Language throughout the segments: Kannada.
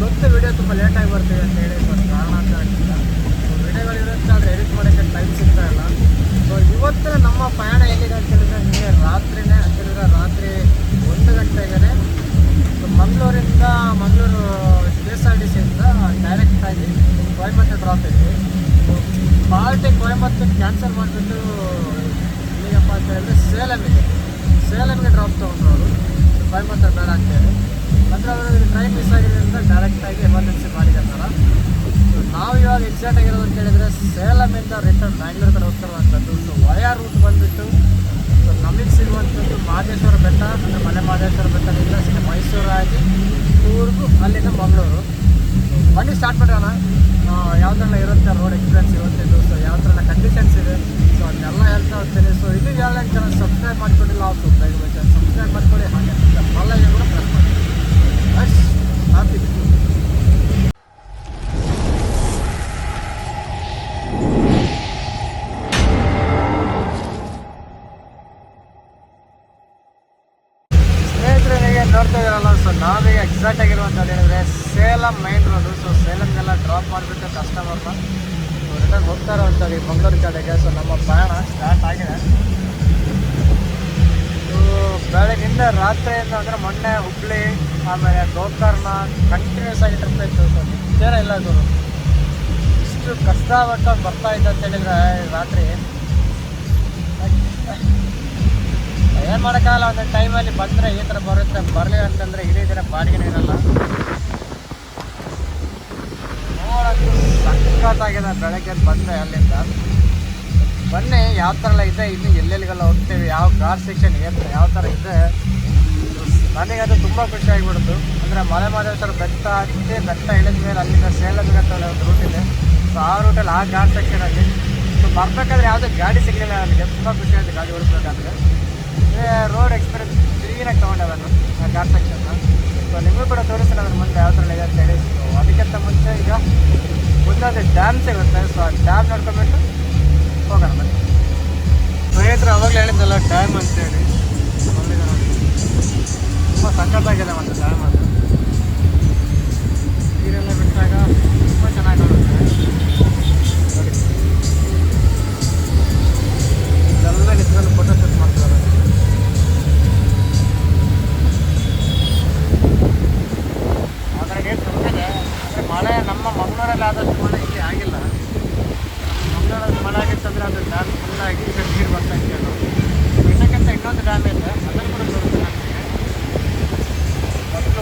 ಇವತ್ತೊಂದು ವಿಡಿಯೋ ತುಂಬ ಲೇಟಾಗಿ ಬರ್ತೀವಿ ಅಂತ ಹೇಳಿ ಒಂದು ಕಾರಣಾಂತರದಿಂದ ಸೊ ವಿಡಿಯೋಗಳು ಇರುತ್ತೆ ಆದರೆ ಎಡಿಟ್ ಮಾಡೋಕ್ಕೆ ಟೈಮ್ ಸಿಗ್ತಾ ಇಲ್ಲ. ಸೊ ಇವತ್ತು ನಮ್ಮ ಪಯಣ ಎಲ್ಲಿದೆ ಅಂತ ಹೇಳಿದ್ರೆ ನಿಮಗೆ ರಾತ್ರಿನೇ ಅಂತ ಹೇಳಿದ್ರೆ ರಾತ್ರಿ ಒಂದು ಗಂಟೆಗೆ ಸೊ, ಮಂಗಳೂರಿಂದ Mangaluru K S R T ಸಿಯಿಂದ ಡೈರೆಕ್ಟಾಗಿ ಕೊಯಂಬತ್ತೂರು ಡ್ರಾಪ್ ಇದ್ವಿ. ಸೊ ಪಾರ್ಟಿ ಕೊಯಂಬತ್ತೂರು ಕ್ಯಾನ್ಸಲ್ ಮಾಡಿಬಿಟ್ಟು ಏನಪ್ಪ ಅಂತ ಹೇಳಿದ್ರೆ ಸೇಲಮಿಗೆ ಸೇಲಮ್ಗೆ ಡ್ರಾಪ್ ತೊಗೊಂಡ್ರು ಅವರು. ಕೊಯಂಬತ್ತೂರು ಬೇಡ ಅಂತೇಳಿ ಅಂದರೆ ಅವರು ಟ್ರೈನ್ ಮಿಸ್ ಆಗಿರೋದ್ರಿಂದ ಡೈರೆಕ್ಟಾಗಿ ಎಮರ್ಜೆನ್ಸಿ ಮಾಡಿದ್ದಾರೆ ಸೊ ನಾವು ಇವಾಗ ಎಕ್ಸಾಕ್ಟ್ ಆಗಿರೋದು ಅಂತ ಹೇಳಿದ್ರೆ ಸೇಲಮಿಂದ ರಿಟರ್ನ್ ಬ್ಯಾಂಗ್ಳೂರ್ ಕಡೆ ಹೋಗ್ತಿರುವಂಥದ್ದು ಸೊ ವಯಾ ರೂಟ್ ಬಂದುಬಿಟ್ಟು ಸೊ ನಮಗೆ ಸಿಗುವಂಥದ್ದು ಮಹದೇಶ್ವರ ಬೆಟ್ಟ ಅಂದರೆ ಮಲೆ ಮಹದೇಶ್ವರ ಬೆಟ್ಟದಿಂದ ಮೈಸೂರು ಆಗಿ ಕೂರ್ಗು ಅಲ್ಲಿಂದ ಮಂಗಳೂರು. ಬನ್ನಿ ಸ್ಟಾರ್ಟ್ ಮಾಡೋಣ. ಯಾವ ಥರ ಇರುತ್ತೆ ರೋಡ್ ಎಕ್ಸ್ಪೀರಿಯನ್ಸ್ ಇರುತ್ತೆ ಸೊ ಯಾವ ಥರ ಕಂಡೀಷನ್ಸ್ ಇದೆ. ಸೊ ಅದನ್ನೆಲ್ಲ ಹೇಳ್ತಾ ಹೋಗ್ತೀನಿ ಸೊ ಇದು ಯಾವ್ದು ಚಾನಲ್ ಸಬ್ಸ್ಕ್ರೈಬ್ ಮಾಡ್ಕೊಂಡಿಲ್ಲ, ಅವ್ರು ಬೇಗ ಸಬ್ಸ್ಕ್ರೈಬ್ ಮಾಡ್ಕೊಳ್ಳಿ. ಹಾಗೆ ಕೂಡ ಪ್ರೆಸ್ ಮಾಡಿ. ನೋಡ್ತಾ ಇದ್ದೀರಲ್ಲ ಸೊ ನಾವೀಗ ಎಕ್ಸಾಕ್ಟ್ ಆಗಿರುವಂಥದ್ದು ಹೇಳಿದ್ರೆ ಸೇಲಂ ಮೈನ್ ರೋಡು ಸೊ ಸೇಲಂಗೆಲ್ಲ ಡ್ರಾಪ್ ಮಾಡಿಬಿಟ್ಟು ಕಸ್ಟಮರ್ನ ರಿಟರ್ನ್ ಹೋಗ್ತಾ ಇರುವಂಥದ್ದು ಈ ಮಂಗಳೂರು ಕಡೆಗೆ. ಸೊ ನಮ್ಮ ಪ್ರಯಾಣ ಸ್ಟಾರ್ಟ್ ಆಗಿದೆ. ಬೆಳಗಿಂದ ರಾತ್ರಿಯಿಂದ ಅಂದರೆ ಮೊನ್ನೆ ಹುಬ್ಳಿ, ಆಮೇಲೆ ಗೋಕರ್ಣ ಕಂಟಿನ್ಯೂಸ್ ಆಗಿ ಟ್ರಿಪ್ ಇತ್ತು ಸರ್. ಇಲ್ಲ ಅದು. ಇಷ್ಟು ಕಷ್ಟಪಟ್ಟು ಬರ್ತಾ ಇದ್ದ ಅಂತ ಹೇಳಿದ್ರೆ ರಾತ್ರಿ. ಏನು ಮಾಡೋಕ್ಕಾಗಲ್ಲ ಒಂದೊಂದು ಟೈಮಲ್ಲಿ ಬಂದರೆ ಈ ಥರ ಬರುತ್ತೆ. ಬರಲಿ ಅಂತಂದರೆ ಇಡೀ ದಿನ ಬಾಡಿಗೆ ಇರಲ್ಲ. ನೋಡೋಕ್ಕೆ ಆಗಿದೆ ಬೆಳಗ್ಗೆ ಬಂದರೆ ಅಲ್ಲಿಂದ. ಬನ್ನಿ, ಯಾವ ಥರ ಎಲ್ಲ ಇದೆ, ಇನ್ನು ಎಲ್ಲೆಲ್ಲಿಗೆಲ್ಲ ಹೋಗ್ತೇವೆ, ಯಾವ ಕಾರ್ ಸೆಕ್ಷನ್ ಏನು ಯಾವ ಥರ ಇದೆ. ನನಗದು ತುಂಬ ಖುಷಿ ಆಗಿಬಿಡ್ತು. ಅಂದರೆ ಮಲೆ ಮಹದೇಶ್ವರ ಬೆಟ್ಟ ಹತ್ತಿ ಬೆಟ್ಟ ಇಳಿದ ಮೇಲೆ ಅಲ್ಲಿಂದ ಅಂತ ಹೇಳಿ ಒಂದು ರೂಟ್ ಇದೆ. ಸೊ ಆ ರೂಟಲ್ಲಿ ಆ ಕಾರ್ ಸೆಕ್ಷನಲ್ಲಿ ಸೊ ಬರ್ಬೇಕಾದ್ರೆ ಯಾವುದೇ ಗಾಡಿ ಸಿಗಲಿಲ್ಲ ನನಗೆ. ತುಂಬ ಖುಷಿ ಆಯಿತು ಗಾಡಿ ಓಡಿಸ್ಬೇಕಾದ್ರೆ. ರೋಡ್ ಎಕ್ಸ್ಪೀರಿಯನ್ಸ್ ಕ್ಲೀನಾಗಿ ತೊಗೊಂಡೆ ನಾನು, ಆ ಕಾರ್ ಸೆಕ್ಷನ್ನ ಸೊ ನಿಮಗೂ ಕೂಡ ತೋರಿಸ್ತೀನಿ ಅದ್ರ ಮುಂದೆ ಯಾವ ಥರ ಇದೆ ಅಂತ ಹೇಳಿ. ಸೊ ಅದಕ್ಕಿಂತ ಮುಂಚೆ ಈಗ ಮುಂದೊಂದು ಡ್ಯಾಮ್ ಸಿಗುತ್ತೆ. ಸೊ ಆ ಡ್ಯಾಮ್ ನೋಡ್ಕೊಂಬಿಟ್ಟು ಹೋಗೋಣ ಬನ್ನಿ. ಸ್ನೇಹಿತರು, ಅವಾಗಲೇ ಹೇಳಿದ್ದಲ್ಲ ಡ್ಯಾಮ್ ಅಂತೇಳಿ. ತುಂಬ ಸಖತ್ತಾಗಿದೆ ಮತ್ತು ಡ್ಯಾಮ್ ಅದು. ನೀರೆಲ್ಲ ಬಿಟ್ಟಾಗ ತುಂಬ ಚೆನ್ನಾಗಿ ಕಾಣುತ್ತೆ. ನೋಡಿ ಇದೆಲ್ಲ ನಿಂತ್ಕೊಂಡು ಫೋಟೋ ಶೂಟ್ ಮಾಡ್ತಾರೆ ಆದರೆ ತುಂಬ ಇದೆ ಅಂದರೆ ಮಳೆ ನಮ್ಮ ಮಂಗಳೂರಲ್ಲಿ ಆದಷ್ಟು ಮಳೆ ಇಲ್ಲಿ ಆಗಿಲ್ಲ. ಮಂಗಳೂರಲ್ಲಿ ಮಳೆ ಆಗಿತ್ತಂದರೆ ಡ್ಯಾಮ್ ಫುಲ್ಲಾಗಿ ಈಗ ನೀರು ಬರ್ತಾ ಇನ್ನೊಂದು ಡ್ಯಾಮ್ ಇದೆ ಕೂಡ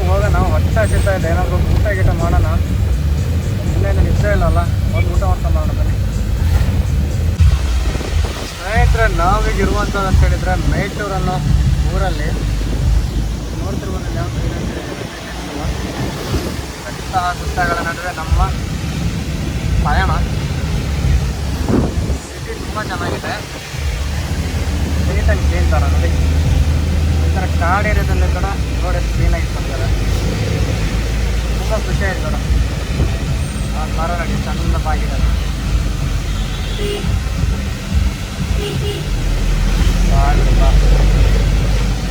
ಹೋಗೋಣ ಹೊಟ್ಟೆ ಹಸಿತಾ ಏನಾದರೂ ಊಟ ಗೀಟ ಮಾಡೋಣ ಇನ್ನೇನು ಒಂದು ಊಟ ಮಾಡ್ತಾ ಮಾಡೋಣ ಸ್ನೇಹಿತರೆ, ನಾವೀಗ ಇರುವಂಥದ್ದು ಅಂತ ಹೇಳಿದರೆ ಮೇಟೂರ್ ಅನ್ನೋ ಊರಲ್ಲಿ ನೋಡ್ತಿರ್ಬೋದು ಯಾವ ಥರ ಇದೆ ಅಂತ ಹೇಳಿ ಬೆಟ್ಟ ಗುಡ್ಡಗಳ ನಡುವೆ ನಮ್ಮ ಸಿಟಿ ತುಂಬ ಚೆನ್ನಾಗಿದೆ. ನೀಟಾಗಿ ಥರ ನೋಡಿ. ಈ ಥರ ಕಾಡು ಏರಿಯಾದಲ್ಲಿ ಕೂಡ ರೋಡ್ ಎಷ್ಟು ಕ್ಲೀನಾಗಿ ಇಟ್ಕೊಂಡಿದ್ದಾರೆ ತುಂಬ ಖುಷಿ ಆಯ್ತು ಕೂಡ ಆ ಮರ ನೋಡಿ ಚಂದ ಬಾಗಿದೆ ಕಾಡು ಬಾ.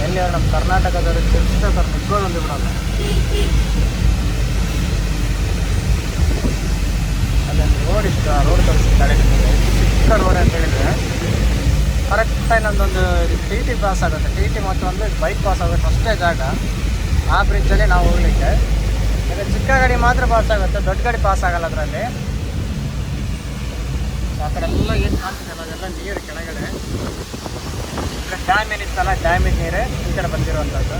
ಎಲ್ಲಿ ನಮ್ಮ ಕರ್ನಾಟಕದವರು ಚಿಕ್ಕ ಸರ್ ನಿಗ್ಗೋದೊಂದು ಬಿಡಲ್ಲ. ಅಲ್ಲೊಂದು ರೋಡ್ ಆ ರೋಡ್ ತೋರಿಸ್ತಾರೆ ಚಿಕ್ಕ ರೋಡ್ ಅಂತ ಹೇಳಿದ್ರೆ ಕರೆಕ್ಟಾಗಿ ನಮ್ಮದೊಂದು ಟಿ ಟಿ ಪಾಸ್ ಆಗುತ್ತೆ. ಟಿ ಟಿ ಮತ್ತು ಒಂದು ಬೈಕ್ ಪಾಸ್ ಆಗುತ್ತೆ, ಅಷ್ಟೇ ಜಾಗ. ಆ ಬ್ರಿಡ್ಜಲ್ಲಿ ನಾವು ಹೋಗ್ಲಿಕ್ಕೆ. ಈಗ ಚಿಕ್ಕ ಗಾಡಿ ಮಾತ್ರ ಪಾಸ್ ಆಗುತ್ತೆ, ದೊಡ್ಡ ಗಾಡಿ ಪಾಸ್ ಆಗಲ್ಲ ಅದರಲ್ಲಿ. ಆ ಕಡೆ ಎಲ್ಲ ಏನು ಕಾಣ್ತಿದೆಯಲ್ಲ ಅದೆಲ್ಲ ನೀರು ಕೆಳಗಡೆ. ಡ್ಯಾಮ್ ಏನಿತ್ತಲ್ಲ ಡ್ಯಾಮಿನ ನೀರೇ ಈ ಕಡೆ ಬಂದಿರುವಂಥದ್ದು.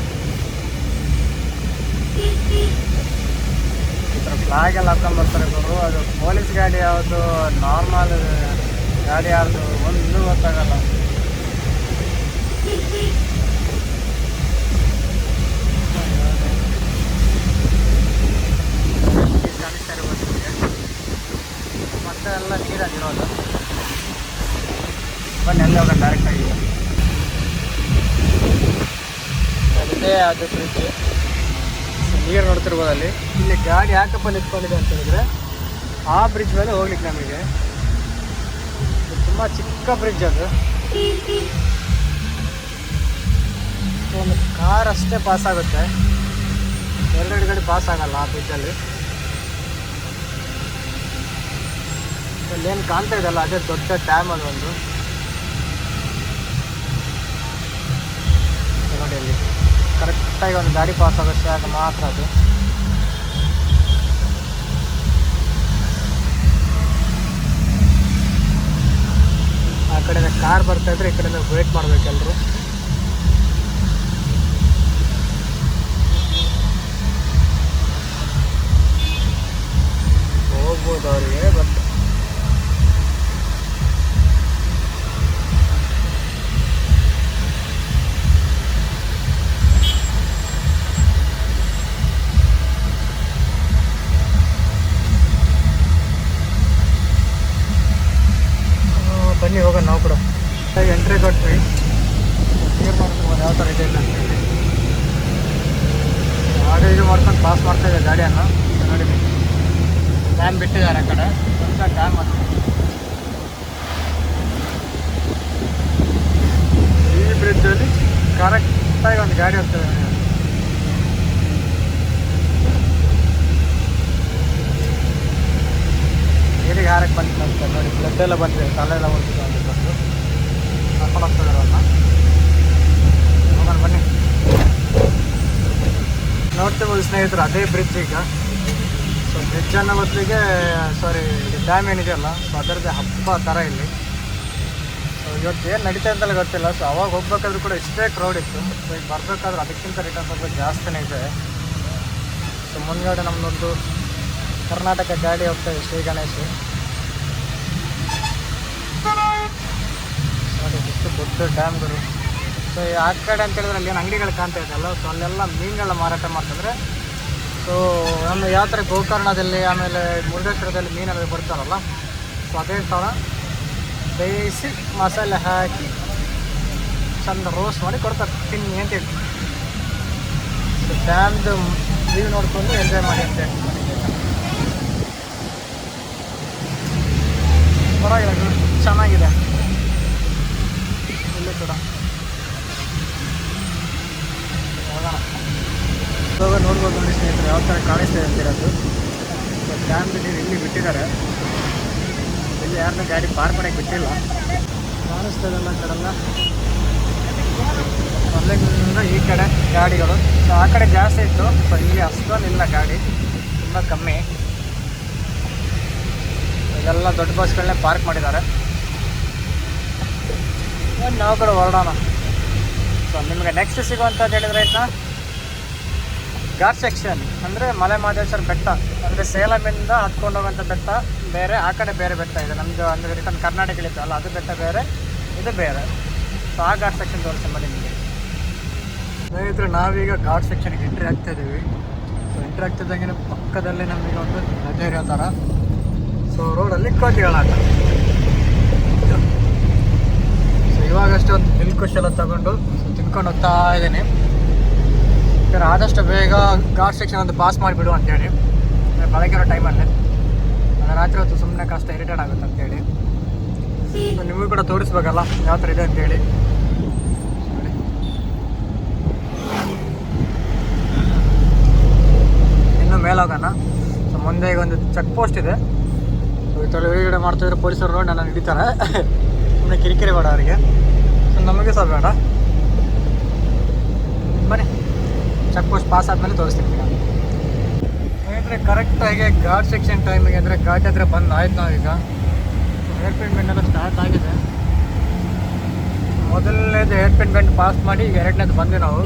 ಫ್ಲಾಗ್ ಎಲ್ಲ ಹಾಕೊಂಡ್ಬರ್ತಾರೆ ಗುರು. ಅದು ಪೊಲೀಸ್ ಗಾಡಿ ಯಾವುದು ನಾರ್ಮಲ್ ಗಾಡಿ ಯಾರ್ದು? ಒಂದು ಗೊತ್ತಾಗಲ್ಲ. ಮತ್ತೆ ಎಲ್ಲ ನೀರಾಗಿರೋದು ಬನ್ನಿ ಅಲ್ಲಿ ಹೋಗೋಣ ಡೈರೆಕ್ಟಾಗಿ ಅದೇ ಅದು ಬ್ರಿಡ್ಜ್ ನೀರು ನೋಡ್ತಿರ್ಬೋದು ಅಲ್ಲಿ. ಇಲ್ಲಿ ಗಾಡಿ ಯಾಕಪ್ಪ ನಿಂತ್ಕೊಂಡಿದೆ ಅಂತ ಹೇಳಿದ್ರೆ ಆ ಬ್ರಿಡ್ಜ್ ಮೇಲೆ ಹೋಗ್ಲಿಕ್ಕೆ ನಮಗೆ ತುಂಬ ಚಿಕ್ಕ ಬ್ರಿಡ್ಜ್ ಅದು. ಒಂದು ಕಾರ್ ಅಷ್ಟೇ ಪಾಸ್ ಆಗುತ್ತೆ. ಎರಡು ಗಡೆ ಪಾಸ್ ಆಗಲ್ಲ ಆ ಬ್ರಿಡ್ಜಲ್ಲಿ ಅಲ್ಲೇನು ಕಾಣ್ತಾ ಇದೆಯಲ್ಲ, ಅದೇ ದೊಡ್ಡ ಡ್ಯಾಮ್ ಅದೊಂದು ನೋಡಿ ಅಲ್ಲಿ. ಕರೆಕ್ಟಾಗಿ ಒಂದು ಗಾಡಿ ಪಾಸ್ ಆಗೋಷ್ಟು ಆಗ ಮಾತ್ರ ಅದು. ಆ ಕಡೆನ ಕಾರ್ ಬರ್ತಾ ಇದ್ರೆ ಈ ನಾವು ವೇಟ್ ಮಾಡ್ಬೇಕು ಎಲ್ರು. ಹೋಗ್ಬೋದು ಅವ್ರಿಗೆ ಬಟ್ ಬನ್ನಿ ಹೋಗೋಣ ನಾವು ಕೂಡ. ಎಂಟ್ರಿ ಕೊಟ್ವಿ. ಕ್ಲಿಯರ್ ಯಾವ ಥರ ಇದೆ ಇಲ್ಲ. ಹಾಗೆ ಇದು ಮಾಡ್ಕೊಂಡು ಪಾಸ್ ಮಾಡ್ತಾ ಇದೆ ಗಾಡಿಯನ್ನು. ನೋಡಿ ಡ್ಯಾಮ್ ಬಿಟ್ಟಿದ್ದಾರೆ ಆ ಕಡೆ. ಸ್ವಲ್ಪ ಡ್ಯಾಮ್ ಅದು ಈ ಬ್ರಿಡ್ಜಲ್ಲಿ ಕರೆಕ್ಟಾಗಿ ಒಂದು ಗಾಡಿ ಹೋಗ್ತದೆ. ನೀರಿಗೆ ಹಾರಕ್ಕೆ ಬಂತು ಅಂತ ನೋಡಿ. ಬ್ಲಡ್ ಎಲ್ಲ ಬಂದಿದೆ. ತಲೆಲ್ಲ ಬಂದಿದೆ ಕರ್ಕೊಂಡು ಸ್ನೇಹಿತರು, ಅದೇ ಬ್ರಿಡ್ಜ್ ಈಗ. ಸೊ ಬ್ರಿಡ್ಜ್ ಅನ್ನೋ ಬದಲಿಗೆ ಸಾರಿ ಡ್ಯಾಮ್ ಏನಿದೆಯಲ್ಲ ಸೊ ಅದರದ್ದೇ ಹಬ್ಬ ಥರ ಇಲ್ಲಿ. ಸೊ ಇವತ್ತು ಏನು ನಡೀತಾ ಅಂತಲೇ ಗೊತ್ತಿಲ್ಲ. ಸೊ ಅವಾಗ ಹೋಗ್ಬೇಕಾದ್ರೂ ಕೂಡ ಇಷ್ಟೇ ಕ್ರೌಡ್ ಇತ್ತು. ಸೊ ಈಗ ಬರಬೇಕಾದ್ರೂ ಅದಕ್ಕಿಂತ ರಿಟರ್ನ್ ಸ್ವಲ್ಪ ಜಾಸ್ತಿನೇ ಇದೆ. ಸೊ ಮುಂದ್ಗಡೆ ನಮ್ಮದೊಂದು ಕರ್ನಾಟಕ ಗಾಡಿ ಹೋಗ್ತಾ ಇದೆ ಶ್ರೀ ಗಣೇಶ್. ನೋಡಿ ಡ್ಯಾಮ್ ದೊಡ್ಡ ಡ್ಯಾಮ್ಗಳು ಸೊ ಆ ಕಡೆ ಅಂತ ಹೇಳಿದ್ರೆ ಅಲ್ಲಿ ಏನು ಅಂಗಡಿಗಳು ಕಾಣ್ತಾ ಇದೆಯಲ್ಲ ಸೊ ಅಲ್ಲೆಲ್ಲ ಮೀನುಗಳ ಮಾರಾಟ ಮಾಡ್ತಿದ್ರೆ. ಸೊ ನಮ್ಮ ಯಾವ ಗೋಕರ್ಣದಲ್ಲಿ, ಆಮೇಲೆ ಮುರುಡೇಶ್ವರದಲ್ಲಿ ಮೀನೆಲ್ಲ ಬರ್ತಾರಲ್ಲ? ಸೊ ಅದೇ ಥರ ಬೇಯಿಸಿ ಮಸಾಲೆ ಹಾಕಿ ಚಂದ ರೋಸ್ಟ್ ಮಾಡಿ ಕೊಡ್ತಾರೆ. ತಿನ್ನಿ ಅಂತೇಳಿ ಸೊ ಡ್ಯಾಮ್ದು ವ್ಯೂ ನೋಡಿಕೊಂಡು ಎಂಜಾಯ್ ಮಾಡಿ ಅಂತ ಹೇಳಿ. ಪರವಾಗಿಲ್ಲ ಗುರು. ಚೆನ್ನಾಗಿದೆ. ಇವಾಗ ನೋಡ್ಬೋದು ನೋಡಿ ಸ್ನೇಹಿತರೆ, ಯಾವ ಥರ ಕಾಣಿಸ್ತಾ ಇದೆ ಅಂತಿರೋದು ಡ್ಯಾಮ್ದು ನೀರು ಇಲ್ಲಿ ಬಿಟ್ಟಿದ್ದಾರೆ. ಇಲ್ಲಿ ಯಾರನ್ನೂ ಗಾಡಿ ಪಾರ್ಕ್ ಮಾಡೋಕ್ಕೆ ಬಿಟ್ಟಿಲ್ಲ. ಕಾಣಿಸ್ತದಲ್ಲ ಆ ಕಡೆಲ್ಲ. ಅಲ್ಲಿಂದ ಈ ಕಡೆ ಗಾಡಿಗಳು. ಸೊ ಆ ಕಡೆ ಜಾಸ್ತಿ ಇತ್ತು ಸೊ ಇಲ್ಲಿ ಅಷ್ಟೊಂದಿಲ್ಲ ಗಾಡಿ. ತುಂಬ ಕಮ್ಮಿ. ಇದೆಲ್ಲ ದೊಡ್ಡ ಬಸ್ಗಳನ್ನೇ ಪಾರ್ಕ್ ಮಾಡಿದ್ದಾರೆ. ಇವಾಗ ನಾವು ಕೂಡ ಹೊರಡೋಣ. ಸೊ ನಿಮಗೆ ನೆಕ್ಸ್ಟ್ ಸಿಗುವಂಥದ್ದು ಹೇಳಿದ್ರೆ ಇದನ್ನ ಘಾಟ್ ಸೆಕ್ಷನ್ ಅಂದರೆ ಮಲೆ ಮಹದೇಶ್ವರ ಬೆಟ್ಟ, ಅಂದರೆ ಸೇಲಮಿಂದ ಹತ್ಕೊಂಡು ಹೋಗುವಂಥ ಬೆಟ್ಟ, ಬೇರೆ, ಆ ಕಡೆ ಬೇರೆ ಬೆಟ್ಟ ಇದೆ. ನಮ್ಮದು ಅಂದರೆ ರಿಟರ್ನ್ ಕರ್ನಾಟಕ ಅಲ್ಲ, ಅದು ಬೆಟ್ಟ ಬೇರೆ, ಇದು ಬೇರೆ. ಸೊ ಆ ಘಾಟ್ ಸೆಕ್ಷನ್ ತೋರಿಸ್ತೀನಿ ನಿಮಗೆ. ಸ್ನೇಹಿತರೆ, ನಾವೀಗ ಘಾಟ್ ಸೆಕ್ಷನ್ಗೆ ಎಂಟ್ರಿ ಆಗ್ತಾ ಇದ್ದೀವಿ ಸೊ ಎಂಟ್ರಿ ಆಗ್ತಿದ್ದಂಗೆ ಪಕ್ಕದಲ್ಲೇ ನಮಗೆ ಒಂದು ಇರೋ ಥರ ಸೊ ರೋಡಲ್ಲಿ ಕೋತಿಗಳಾಟ ಸೊ ಇವಾಗಷ್ಟೇ ಒಂದು ಮಿಲ್ಕ್ ಎಲ್ಲ ತಗೊಂಡು ತಿನ್ಕೊಂಡು ಹೋಗ್ತಾ ಇದ್ದೀನಿ. ಯಾಕಂದ್ರೆ ಆದಷ್ಟು ಬೇಗ ಘಾಟ್ ಸೆಕ್ಷನ್ ಒಂದು ಪಾಸ್ ಮಾಡಿಬಿಡು ಅಂತೇಳಿ. ಬೆಳಗ್ಗೆ ಟೈಮಲ್ಲಿ ರಾತ್ರಿ ಹೊತ್ತು ಸುಮ್ಮನೆ ಕಷ್ಟ ಇರಿಟೇಟ್ ಆಗುತ್ತೆ ಅಂತೇಳಿ. ನಿಮಗೂ ಕೂಡ ತೋರಿಸ್ಬೇಕಲ್ಲ ಯಾವ ಥರ ಇದೆ ಅಂತೇಳಿ. ನೋಡಿ. ಮೇಲೋಗೋಣ. ಸೊ ಮುಂದೆ ಈಗ ಒಂದು ಚೆಕ್ ಪೋಸ್ಟ್ ಇದೆ. ಈ ಥರ ಮಾಡ್ತಿದ್ರೆ ಪೊಲೀಸರು ನೋಡಿ, ನನ್ನ ಹಿಡಿತಾರೆ ಸುಮ್ಮನೆ ಕಿರಿಕಿರಿ ಬೇಡ ಅವರಿಗೆ. ಸೊ ನಮಗೆ ಸಹ ಬೇಡ. ಬನ್ನಿ. ಚೆಕ್ ಪೋಸ್ಟ್ ಪಾಸ್ ಆದಮೇಲೆ ತೋರಿಸ್ತೀನಿ ನಾನು ಕರೆಕ್ಟಾಗಿ ಘಾಟ್ ಸೆಕ್ಷನ್ ಟೈಮಿಗೆ ಅಂದರೆ ಘಾಟ್ ಹತ್ರ ಬಂದು ಆಯ್ತು ನಾವೀಗ. ಹೇರ್ ಪಿನ್ ಎಲ್ಲ ಸ್ಟಾರ್ಟ್ ಆಗಿದೆ. ಮೊದಲನೇದು ಹೇರ್ ಪಿನ್ ಪಾಸ್ ಮಾಡಿ ಈಗ ಎರಡನೇದು ಬಂದೆ ನಾವು.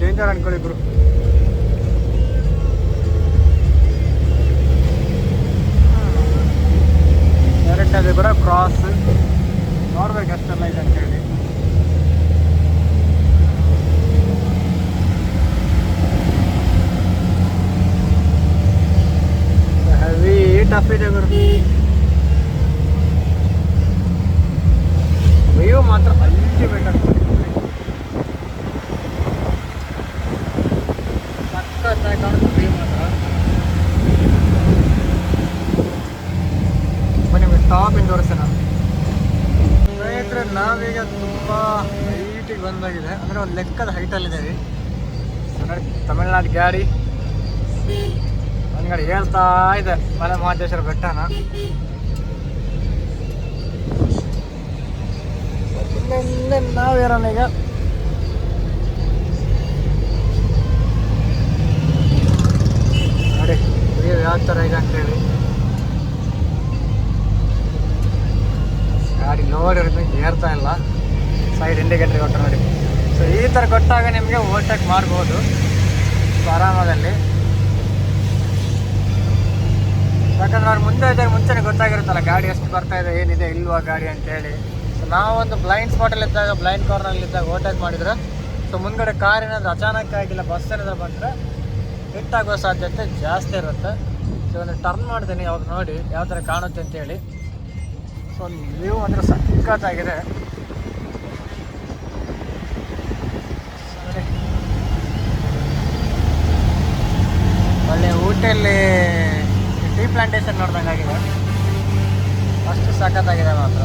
ಡೇಂಜರ್ ಅನ್ಕೊಳ್ಳಿ ಗುರು ಎರಡನೇದು ಕೂಡ ಕ್ರಾಸ್ ನೋಡ್ಬೇಕು ಅಷ್ಟೆಲ್ಲ ಇದೆ ಅಂತೇಳಿ ಹೆವಿ ಟಫ್ ಇದೆ ಗುರು ವ್ಯೂ ಮಾತ್ರ ಅಲ್ಟಿಮೇಟ್ ಆಗ್ತದೆ ಸಖತ್ತಾಗಿ ಕಾಣುತ್ತೆ ವ್ಯೂ ಮಾತ್ರ ಬನ್ನಿ ಟಾಪ್ ಇಂದ ತೋರಿಸ್ತೇನೆ ಸ್ನೇಹಿತರೆ ನಾವೀಗ ತುಂಬ ಹೈಟಿಗೆ ಬಂದಾಗಿದೆ. ಅಂದರೆ ಒಂದು ಲೆಕ್ಕದ ಹೈಟಲ್ಲಿದ್ದೀವಿ ನೋಡಿ ತಮಿಳ್ನಾಡು ಗಾಡಿ ಅಂಗಡಿ ಹೇಳ್ತಾ ಇದೆ. ಮಲೆ ಮಹದೇಶ್ವರ ಬೆಟ್ಟನ. ನಾವು ಇರೋಣ ಈಗ. ನೋಡಿ ಯಾವ ಥರ ಇದೆ ಅಂತೇಳಿ. ಗಾಡಿ ನೋಡಿರೋದು ಏರ್ತಾ ಇಲ್ಲ. ಸೈಡ್ ಇಂಡಿಕೇಟರ್ ಕೊಟ್ಟು ನೋಡಿ. ಸೊ ಈ ಥರ ಕೊಟ್ಟಾಗ ನಿಮಗೆ ಓವರ್ಟೇಕ್ ಮಾಡ್ಬೋದು. ಆರಾಮದಲ್ಲಿ. ಯಾಕಂದ್ರೆ ಅವ್ರು ಮುಂದೆ ಇದ್ದಾಗ ಮುಂಚೆನೇ ಗೊತ್ತಾಗಿರುತ್ತಲ್ಲ ಗಾಡಿ ಎಷ್ಟು ಬರ್ತಾ ಇದೆ, ಏನಿದೆ, ಇಲ್ವಾ ಗಾಡಿ ಅಂತೇಳಿ. ಸೊ ನಾವೊಂದು ಬ್ಲೈಂಡ್ ಸ್ಪಾಟಲ್ಲಿ ಇದ್ದಾಗ ಬ್ಲೈಂಡ್ ಕಾರ್ನಲ್ಲಿ ಇದ್ದಾಗ ಓವರ್ಟೇಕ್ ಮಾಡಿದ್ರೆ ಸೊ ಮುಂದ್ಗಡೆ ಕಾರ್ ಏನಾದರೂ ಅಚಾನಕ್ ಆಗಿಲ್ಲ ಬಸ್ ಏನಾದರೂ ಬಂದರೆ ಹಿಟ್ ಆಗೋ ಸಾಧ್ಯತೆ ಜಾಸ್ತಿ ಇರುತ್ತೆ. ಸೊ ಒಂದು ಟರ್ನ್ ಮಾಡ್ತೀನಿ ಅವಾಗ ನೋಡಿ ಯಾವ ಥರ ಕಾಣುತ್ತೆ ಅಂತೇಳಿ. ಸೊ ನೀವು ಅಂದರೆ ಸಖತ್ತಾಗಿದೆ. ನೋಡಿ. ಒಳ್ಳೆ ಊಟಲ್ಲಿ ಟೀ ಪ್ಲಾಂಟೇಶನ್ ನೋಡ್ದಂಗೆ ಆಗಿದೆ. ಅಷ್ಟು ಸಖತ್ತಾಗಿದೆ ಮಾತ್ರ.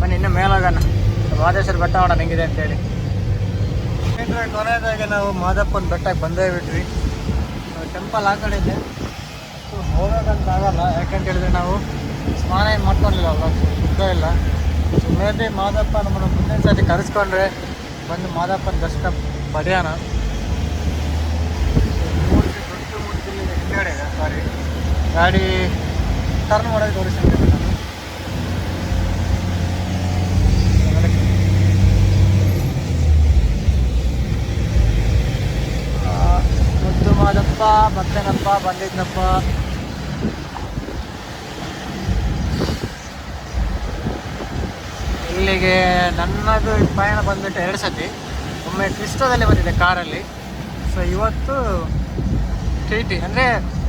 ಬನ್ನಿ, ಇನ್ನೂ ಮೇಲೋಗೋಣ. ಮಾದೇಶ್ವರ ಬೆಟ್ಟ ನೋಡೋಣ ಹೆಂಗಿದೆ ಅಂತೇಳಿ ಕೊನೆಯದಾಗಿ ನಾವು ಮಾದಪ್ಪನ ಬೆಟ್ಟಕ್ಕೆ ಬಂದೇ ಬಿಟ್ವಿ. ಟೆಂಪಲ್ ಆ ಕಡೆ ಇದೆ. ಸೊ ಹೋಗೋಕ್ಕಂತ ಆಗಲ್ಲ. ಯಾಕಂತ ಹೇಳಿದ್ರೆ ನಾವು ಸ್ನಾನ ಏನು ಮಾಡ್ಕೊಂಡಿಲ್ಲ ಅಲ್ಲ ಶುದ್ಧ ಇಲ್ಲ. ಸೊ, ಮೇ ಬಿ ಮಾದಪ್ಪ ನಮ್ಮನ್ನು ಮುಂದಿನ ಸರ್ತಿ ಕರೆಸ್ಕೊಂಡ್ರೆ ಬಂದು ಮಾದಪ್ಪನ ದರ್ಶನ ಪಡೆಯೋಣ ಮೂರ್ತಿ ಮೂರ್ತಿ ಹಿಂದೆ ಹಿಂದ್ಗಡೆ ಸಾರಿ ಗಾಡಿ ಟರ್ನ್ ಮಾಡೋದು ತೋರಿಸ್ತೀನಿ ನಾನು ನೋಡಿ. ಆ, ಮುದ್ದು ಮತ್ತೇನಪ್ಪ, ಬಂದಿದ್ನಪ್ಪ? ಇಲ್ಲಿಗೆ ನನ್ನದು ಪಯಣ ಬಂದ್ಬಿಟ್ಟು ಎರಡು ಸತಿ. ಒಮ್ಮೆ ಕ್ರಿಸ್ಟೋದಲ್ಲಿ ಬಂದಿದೆ ಕಾರಲ್ಲಿ. ಸೊ ಇವತ್ತು ಟಿ ಟಿ, ಅಂದರೆ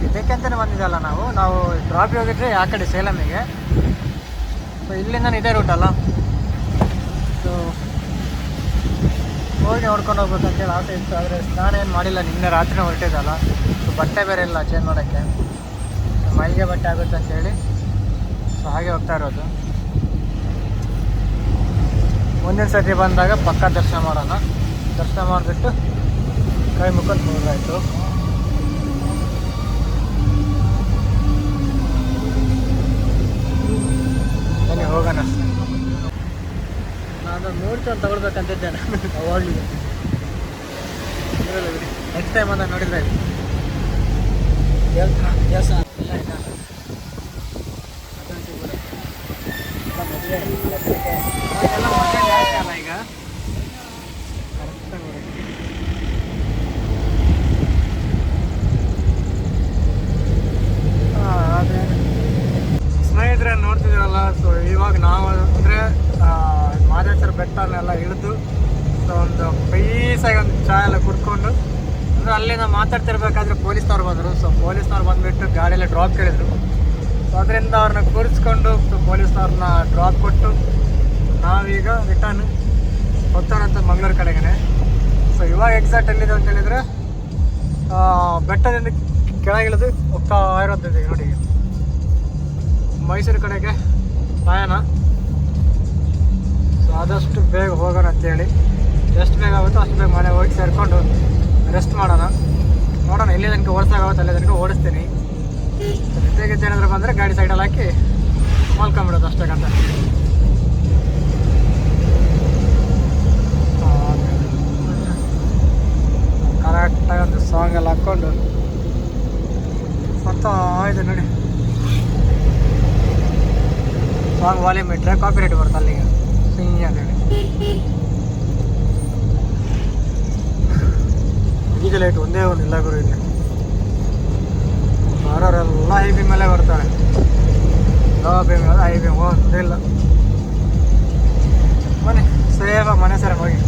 ಇದಕ್ಕಂತಲೇ ಬಂದಿದ್ದಲ್ಲ ನಾವು. ನಾವು ಡ್ರಾಪಿ ಹೋಗಿದ್ರೆ ಆ ಕಡೆ ಸೇಲಮಿಗೆ ಸೊ ಇಲ್ಲಿಂದ ಇದೇ ರೂಟ್ ಅಲ್ಲ ಸೊ ಹೋಗಿ ಹೊಡ್ಕೊಂಡು ಹೋಗ್ಬೇಕಂತೇಳಿ ಆಸೆ ಇತ್ತು, ಆದರೆ ಸ್ನಾನ ಏನು ಮಾಡಿಲ್ಲ. ನಿನ್ನೆ ರಾತ್ರಿ ಹೊರಟಿದ್ದಲ್ಲ. ಸೊ ಬಟ್ಟೆ ಬೇರೆ ಇಲ್ಲ ಚೇಂಜ್ ಮಾಡೋಕ್ಕೆ. ಮೈಗೆ ಬಟ್ಟೆ ಆಗುತ್ತೆ ಅಂತೇಳಿ ಸೊ ಹಾಗೆ ಹೋಗ್ತಾ ಇರೋದು. ಮುಂದಿನ ಸರ್ತಿ ಬಂದಾಗ ಪಕ್ಕ ದರ್ಶನ ಮಾಡೋಣ. ದರ್ಶನ ಮಾಡಿಬಿಟ್ಟು ಕೈ ಮುಖದ ಮುಗಿದಾಯಿತು. ಬನ್ನಿ, ಹೋಗೋಣ. ನಾನು ಮೂರ್ತಿ ಒಂದು ತಗೊಳ್ಬೇಕಂತಿದ್ದೇನೆ ಅವಾಗಲೂ. ನೆಕ್ಸ್ಟ್ ಟೈಮ್ ಅಂತ ನೋಡಿದ್ರೆ ಕೆಲಸ ಇಲ್ಲ ಕೂಡ. ಎಲ್ಲ. ಆ, ಅದೇ. ಸ್ನೇಹಿತರೆ ನೋಡ್ತಿದ್ದೀರಲ್ಲ ಸೊ ಇವಾಗ ನಾವು ಅಂದರೆ ಮಾದೇಶ್ವರ ಬೆಟ್ಟನೆಲ್ಲ ಇಳಿದು ಸೊ ಒಂದು ಪೈಸಾಗಿ ಒಂದು ಚಾ ಎಲ್ಲ ಕುಡ್ಕೊಂಡು, ಅಂದರೆ ಅಲ್ಲಿಂದ ಮಾತಾಡ್ತಿರ್ಬೇಕಾದ್ರೆ ಪೊಲೀಸ್ನವ್ರು ಬಂದರು. ಸೊ ಪೊಲೀಸ್ನವ್ರು ಬಂದುಬಿಟ್ಟು ಗಾಡಿಯಲ್ಲಿ ಡ್ರಾಪ್ ಕೇಳಿದರು. ಸೊ ಅದರಿಂದ ಅವ್ರನ್ನ ಕೂರಿಸ್ಕೊಂಡು ಪೊಲೀಸ್ನವ್ರನ್ನ ಡ್ರಾಪ್ ಕೊಟ್ಟು ನಾವೀಗ ರಿಟರ್ನ್ ಹೋಗ್ತಾನಂತ ಮಂಗಳೂರು ಕಡೆಗೆ ಸೊ ಇವಾಗ ಎಕ್ಸಾಕ್ಟ್ ಎಲ್ಲಿದೆ ಅಂತ ಹೇಳಿದರೆ ಬೆಟ್ಟದಿಂದ ಕೆಳಗಿಳಿದು ಹೋಗ್ತಾ ಇರೋದಿದೆ ನೋಡಿ. ಮೈಸೂರು ಕಡೆಗೆ ಪಯಣ ಸೊ ಆದಷ್ಟು ಬೇಗ ಹೋಗೋಣ ಅಂತೇಳಿ. ಎಷ್ಟು ಬೇಗ ಆಗುತ್ತೋ ಅಷ್ಟು ಬೇಗ ಮನೆ ಹೋಗಿ ಸೇರಿಕೊಂಡು ರೆಸ್ಟ್ ಮಾಡೋಣ. ನೋಡೋಣ ಎಲ್ಲಿ ತನಕ ಓಡಿಸೋಕ್ಕಾಗುತ್ತೆ ಅಲ್ಲಿ ತನಕ ಓಡಿಸ್ತೀನಿ. ಜೊತೆಗೆ ಏನಾದರೂ ಬಂದರೆ ಗಾಡಿ ಸೈಡಲ್ಲಿ ಹಾಕಿ ಮಲ್ಕೊಂಬಿಡೋದು ಅಷ್ಟೇ ಕಂತ ಕರೆಕ್ಟಾಗಿ ಒಂದು ಸಾಂಗ್ ಎಲ್ಲ ಹಾಕ್ಕೊಂಡು ಮತ್ತು ಇದೆ ನೋಡಿ. ಸಾಂಗ್ ವಾಲ್ಯೂಮ್ ಇಟ್ಟರೆ ಕಾಪಿ ರೇಟ್ ಬರುತ್ತೆ ಅಲ್ಲಿಗೆ. ಸಿಂಗ್ ಅಂತೇಳಿ ಈಗ ಲೈಟ್ ಒಂದೇ ಒಂದು ಇಲ್ಲ ಗುರು ಇಲ್ಲಿ. ಹೈ ಬಿ ಮೇಲೆ ಬರ್ತಾರೆ. ಲೋ ಬಿ ಮೇಲೆ ಹೈ ಬಿ ಒಂದೇ ಇಲ್ಲ. ಮನೆ ಸೇಫಾಗಿ ಮನೆ ಸರ ಹೋಗಿ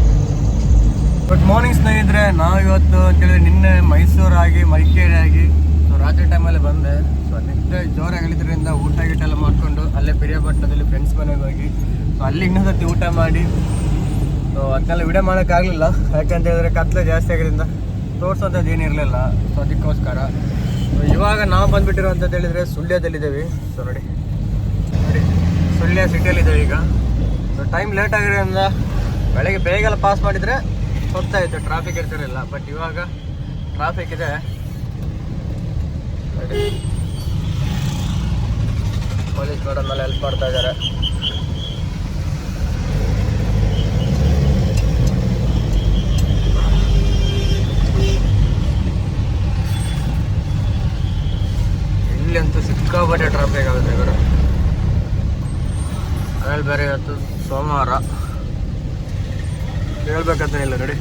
ಗುಡ್ ಮಾರ್ನಿಂಗ್ ಸ್ನೇಹಿತರೆ, ನಾವು ಇವತ್ತು ಅಂತೇಳಿ ನಿನ್ನೆ ಮೈಸೂರಾಗಿ ಮಡಿಕೇರಿ ಆಗಿ ಸೊ ರಾತ್ರಿ ಟೈಮಲ್ಲಿ ಬಂದೆ. ಸೊ ನಿದ್ದೆ ಜೋರಾಗಿ ಇಳಿದ್ರಿಂದ ಊಟ ಗೀಟ ಎಲ್ಲ ಮಾಡಿಕೊಂಡು ಅಲ್ಲೇ ಪಿರಿಯಾಪಟ್ಟಣದಲ್ಲಿ ಫ್ರೆಂಡ್ಸ್ ಮನೆಗೆ ಹೋಗಿ. ಸೊ ಅಲ್ಲಿ ಇನ್ನೊಂದು ಊಟ ಮಾಡಿ. ಸೊ ಅದನ್ನೆಲ್ಲ ವಿಡಿಯೋ ಮಾಡೋಕ್ಕಾಗಲಿಲ್ಲ ಯಾಕಂತ ಹೇಳಿದ್ರೆ ಕತ್ಲೆ ಜಾಸ್ತಿ ಆಗಿದ್ದರಿಂದ ತೋರಿಸೋಂಥದ್ದು ಏನಿರಲಿಲ್ಲ ಸೊ ಅದಕ್ಕೋಸ್ಕರ. ಸೊ ಇವಾಗ ನಾವು ಬಂದುಬಿಟ್ಟಿರೋಂಥದ್ದು ಹೇಳಿದರೆ ಸುಳ್ಯದಲ್ಲಿದ್ದೇವೆ. ಸೊ ನೋಡಿ. ನೋಡಿ. ಸುಳ್ಯ ಸಿಟಿಯಲ್ಲಿದ್ದೇವೆ ಈಗ. ಸೊ ಟೈಮ್ ಲೇಟ್ ಆಗಿರೋದ್ರಿಂದ ಬೆಳಗ್ಗೆ ಬೇಗೆಲ್ಲ ಪಾಸ್ ಮಾಡಿದರೆ ಹೊತ್ತಾಯಿತು ಟ್ರಾಫಿಕ್ ಇರ್ತಿರಲಿಲ್ಲ. ಬಟ್ ಇವಾಗ ಟ್ರಾಫಿಕ್ ಇದೆ. ಪೊಲೀಸ್ ನೋಡೋದ್ಮೇಲೆ ಹೆಲ್ಪ್ ಮಾಡ್ತಾ ಇದ್ದಾರೆ. ಸಿಕ್ಕಾಪಟ್ಟೆ ಟ್ರಾಫಿಕ್ ಆಗುತ್ತೆ ಇವರು. ಅದ್ರಲ್ಲಿ ಬೇರೆ ಇವತ್ತು ಸೋಮವಾರ. ಹೇಳ್ಬೇಕಂತ ಇಲ್ಲ ನೋಡಿ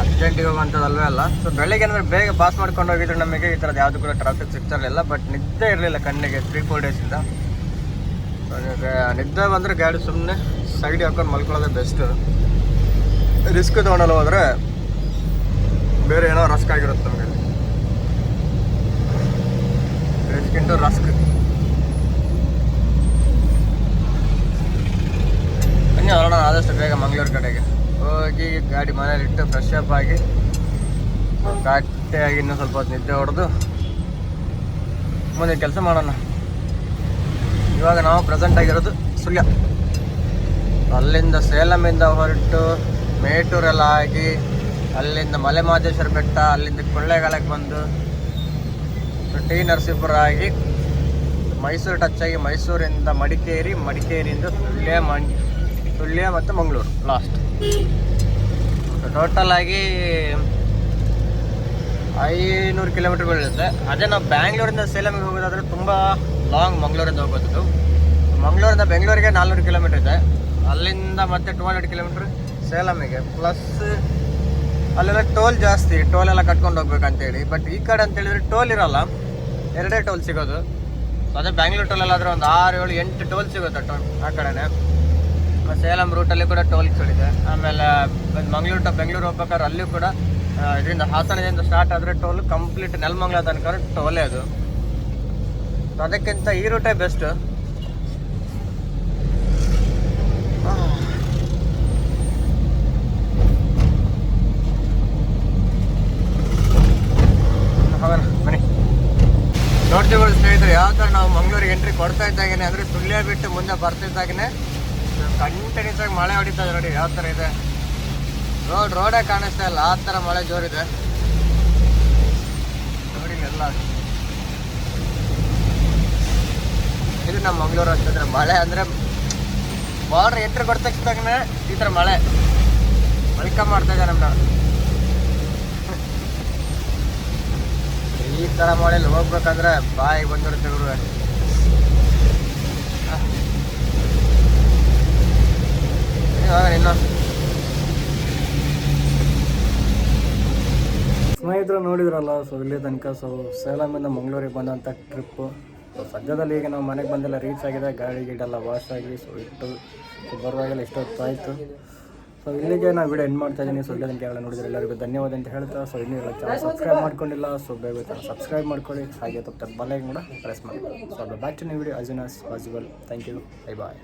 ಅರ್ಜೆಂಟಿಗೆ ಹೋಗುವಂಥದ್ದಲ್ವೇ ಅಲ್ಲ. ಸೊ ಬೆಳಗ್ಗೆ ಅಂದರೆ ಬೇಗ ಪಾಸ್ ಮಾಡ್ಕೊಂಡು ಹೋಗಿದ್ರೆ ನಮಗೆ ಈ ಥರದ್ದು ಯಾವುದು ಕೂಡ ಟ್ರಾಫಿಕ್ ಸಿಗ್ತಿರಲಿಲ್ಲ ಬಟ್ ನಿದ್ದೆ ಇರಲಿಲ್ಲ ಕಣ್ಣಿಗೆ ತ್ರೀ ಫೋರ್ ಡೇಸಿಂದ ನಿದ್ದೆ ಬಂದರೆ ಗಾಡಿ ಸುಮ್ಮನೆ ಸೈಡ್ ಹಾಕೊಂಡು ಮಲ್ಕೊಳ್ಳೋದೇ ಬೆಸ್ಟು ರಿಸ್ಕ್ ತೊಗೊಂಡಲ್ಲ ಹೋದರೆ ಬೇರೆ ಏನೋ ರಸ್ಕ್ ಆಗಿರುತ್ತೆ ನಮಗೆ. Into rusk. ಬನ್ನಿ ಹೊರಡೋಣ, ಆದಷ್ಟು ಬೇಗ ಮಂಗಳೂರು ಕಡೆಗೆ. ಹೋಗಿ ಗಾಡಿ ಮನೇಲಿ ಇಟ್ಟು ಫ್ರೆಶ್ ಅಪ್ ಆಗಿ ಗಟ್ಟಿಯಾಗಿ ಇನ್ನೂ ಸ್ವಲ್ಪ ಹೊತ್ತು ನಿದ್ದೆ ಹೊಡೆದು ಮುಂದೆ ಕೆಲಸ ಮಾಡೋಣ. ಇವಾಗ ನಾವು ಪ್ರೆಸೆಂಟ್ ಆಗಿರೋದು ಸುಳ್ಯ ಅಲ್ಲಿಂದ ಸೇಲಮಿಂದ ಹೊರಟು ಮೇಟೂರೆಲ್ಲ ಆಗಿ ಅಲ್ಲಿಂದ ಮಲೆ ಮಹದೇಶ್ವರ ಬೆಟ್ಟ, ಅಲ್ಲಿಂದ ಕೊಳ್ಳೇಗಾಲಕ್ಕೆ ಬಂದು ಟಿ ನರಸೀಪುರ ಆಗಿ ಮೈಸೂರು ಟಚ್ ಆಗಿ ಮೈಸೂರಿಂದ ಮಡಿಕೇರಿ, ಮಡಿಕೇರಿಯಿಂದ ಸುಳ್ಯ ಮಂಡ್, ಸುಳ್ಯ ಮತ್ತು ಮಂಗಳೂರು ಲಾಸ್ಟ್ ಟೋಟಲ್ ಆಗಿ ಐನೂರು ಕಿಲೋಮೀಟರ್ ಬೀಳುತ್ತೆ ಅದೇ ನಾವು ಬ್ಯಾಂಗ್ಳೂರಿಂದ ಸೇಲಂಗೆ ಹೋಗೋದಾದ್ರೆ ತುಂಬ ಲಾಂಗ್ ಮಂಗಳೂರಿಂದ ಹೋಗೋದು. ಮಂಗಳೂರಿಂದ ಬೆಂಗಳೂರಿಗೆ ನಾಲ್ನೂರು ಕಿಲೋಮೀಟರ್ ಇದೆ. ಅಲ್ಲಿಂದ ಮತ್ತೆ ಟೂ ಹಂಡ್ರೆಡ್ ಕಿಲೋಮೀಟ್ರ್ ಸೇಲಮಿಗೆ ಪ್ಲಸ್ ಅಲ್ಲೆಲ್ಲ ಟೋಲ್ ಜಾಸ್ತಿ, ಟೋಲ್ ಎಲ್ಲ ಕಟ್ಕೊಂಡು ಹೋಗ್ಬೇಕಂತೇಳಿ. ಬಟ್ ಈ ಕಡೆ ಅಂತ ಹೇಳಿದ್ರೆ ಟೋಲ್ ಇರಲ್ಲ. ಎರಡೇ ಟೋಲ್ ಸಿಗೋದು. ಅದೇ ಬ್ಯಾಂಗ್ಳೂರ್ ಟೋಲಲ್ಲಾದ್ರೆ ಒಂದು ಆರು ಏಳು, ಎಂಟು ಟೋಲ್ ಸಿಗುತ್ತೆ ಟೋಲ್ ಆ ಕಡೆನೇ. ಸೇಲಂ ರೂಟಲ್ಲಿ ಕೂಡ ಟೋಲ್ ಟೋಲ್ಗಳಿದೆ ಆಮೇಲೆ ಮಂಗಳೂರು ಟು ಬೆಂಗಳೂರು ಹೋಗ್ಬೇಕಾದ್ರೆ ಅಲ್ಲಿಯೂ ಕೂಡ ಇದರಿಂದ ಹಾಸನದಿಂದ ಸ್ಟಾರ್ಟ್ ಆದರೆ ಟೋಲ್ ಕಂಪ್ಲೀಟ್ ನೆಲಮಂಗ್ಲ ತನಕ ಟೋಲೇ ಅದು. ಅದಕ್ಕಿಂತ ಈ ರೂಟೇ ಬೆಸ್ಟ್ ಹೋಗೋಣ ಬನ್ನಿ ನೋಡ್ತೀವಿ ಸ್ನೇಹಿತರೆ, ಯಾವ ಥರ ನಾವು ಮಂಗಳೂರಿಗೆ ಎಂಟ್ರಿ ಕೊಡ್ತಾ ಇದ್ದಾಗೇನೆ ಅಂದರೆ ಸುಳ್ಯ ಬಿಟ್ಟು ಮುಂದೆ ಬರ್ತಿದ್ದಾಗೇನೆ ಕಂಟಿನ್ಯೂಸ್ ಆಗಿ ಮಳೆ ಹೊಡಿತಾ ನೋಡಿ, ಯಾವ ಥರ ಇದೆ. ರೋಡ್ ರೋಡೇ ಕಾಣಿಸ್ತಾ ಇಲ್ಲ, ಆ ಥರ ಮಳೆ ಜೋರಿದೆ. ನೋಡಿ ಎಲ್ಲ. ಇದು ನಮ್ಮ ಮಂಗಳೂರು ಅಂತಂದ್ರೆ ಮಳೆ ಅಂದರೆ ಬಾರ್ಡ್ರ್ ಎಂಟ್ರಿ ಕೊಡ್ತಕ್ಷದಾಗನೇ ಈ ಥರ ಮಳೆ. ವೆಲ್ಕಮ್ ಮಾಡ್ತಾ ಇದ್ದಾರೆ ನಮ್ಮನ್ನ ಈ ಥರ ಮಳೆಯಲ್ಲಿ ಹೋಗ್ಬೇಕಂದ್ರೆ ಬಾಯಿಗೆ ಬಂದಿರುತ್ತೆ ಗುರು ಸ್ನೇಹಿತರು ನೋಡಿದ್ರಲ್ಲ, ಸೊ ಇಲ್ಲಿ ತನಕ, ಸೊ ಸೇಲಮಿಂದ ಮಂಗಳೂರಿಗೆ ಬಂದಂಥ ಟ್ರಿಪ್ಪು ಸೊ ಸದ್ಯದಲ್ಲಿ ಈಗ ನಾವು ಮನೆಗೆ ಬಂದೆಲ್ಲ ರೀಚ್ ಆಗಿದೆ, ಗಾಡಿ ಗೀಡೆಲ್ಲ ವಾಶ್ ಆಗಿ ಸೊ ಇಟ್ಟು ಸೊ ಬರುವಾಗೆಲ್ಲ ಇಷ್ಟೊತ್ತು ಆಯಿತು ಸೊ ಇಲ್ಲಿಗೆ ನಾವು ವಿಡಿಯೋ ಎಂಡ್ ಮಾಡ್ತಾ ಇದ್ದೀನಿ ಸೊ ತನಕ ಎಲ್ಲ ನೋಡಿದ್ರೆ ಎಲ್ಲರಿಗೂ ಧನ್ಯವಾದ ಅಂತ ಹೇಳ್ತಾ. ಸೊ ಇನ್ನೂ ಇಲ್ಲ ಚಾನಲ್ ಸಬ್ಸ್ಕ್ರೈಬ್ ಮಾಡ್ಕೊಂಡಿಲ್ಲ. ಸೊ ಬೇಗ ಸಬ್ಸ್ಕ್ರೈಬ್ ಮಾಡ್ಕೊಳ್ಳಿ. ಹಾಗೆ ತಪ್ಪು ಬಲ್ಲೆ ಕೂಡ ಪ್ರೆಸ್ ಮಾಡಿ. So back to new video as in as possible thank you bye bye